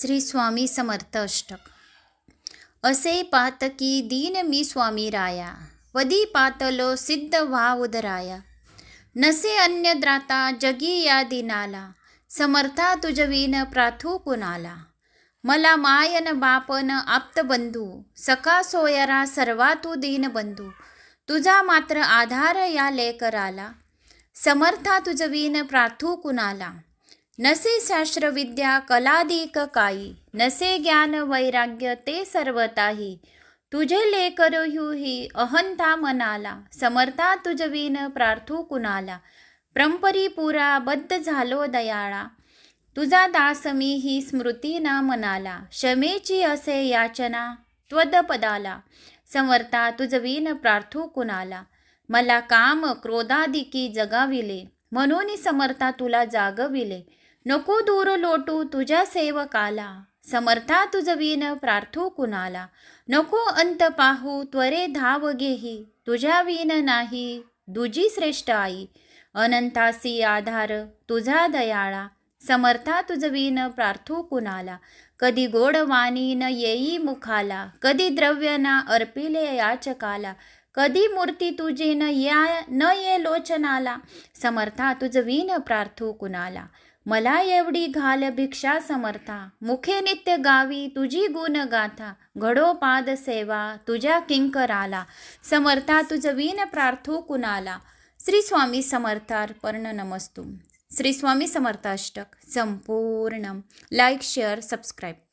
श्री स्वामी समर्थ अष्टक. असे पात की दीन मी स्वामी राया. वदी पातलो सिद्ध वा उदराया. नसे अन्य द्राता जगी या दिनाला. समर्था तुझवीन प्राथू कुणाला. मला मायन बापन आप्तबंधू सखा सोयरा सर्वा तू दीनबंधू तुझा मात्र आधार या लेकराला. समर्था तुझवीन प्राथू कुणाला. नसे शास्त्रविद्या कलादिक काही नसे ज्ञान वैराग्य ते सर्वताही तुझे लेकरो ही अहंता मनाला समर्था तुझवीन प्रार्थू कुणाला प्रंपरी पुरा बद्ध झालो दयाळा तुझा दास मी ही स्मृती ना मनाला क्षमेची असे याचना त्वदपदाला समर्था तुझवीन प्रार्थू कुणाला मला काम क्रोधादिकी जगाविले म्हणून समर्था तुला जागविले नको दूर लोटू तुझ्या सेवकाला. समर्था तुझवीन प्रार्थू कुणाला. नको अंत पाहू त्वरे धाव घेही. तुझ्या विन नाही दुजी श्रेष्ठ आई. अनंतासी आधार तुझा दयाळा. समर्था तुझवीन प्रार्थू कुणाला. कधी गोड वाणी न येई मुखाला. कधी द्रव्य ना अर्पिले याचकाला. कधी मूर्ती तुझी न या न ये लोचनाला? समर्था तुझवीन प्रार्थू कुणाला? मला एवढी घाल भिक्षा समर्था. मुखे नित्य गावी तुझी गुण गाथा. घडो पाद सेवा तुझ्या किंकराला. समर्था तुझवीन प्रार्थू कुणाला? श्री स्वामी समर्थार्पण नमस्तू. श्री स्वामी समर्थाष्टक संपूर्ण. Like share subscribe.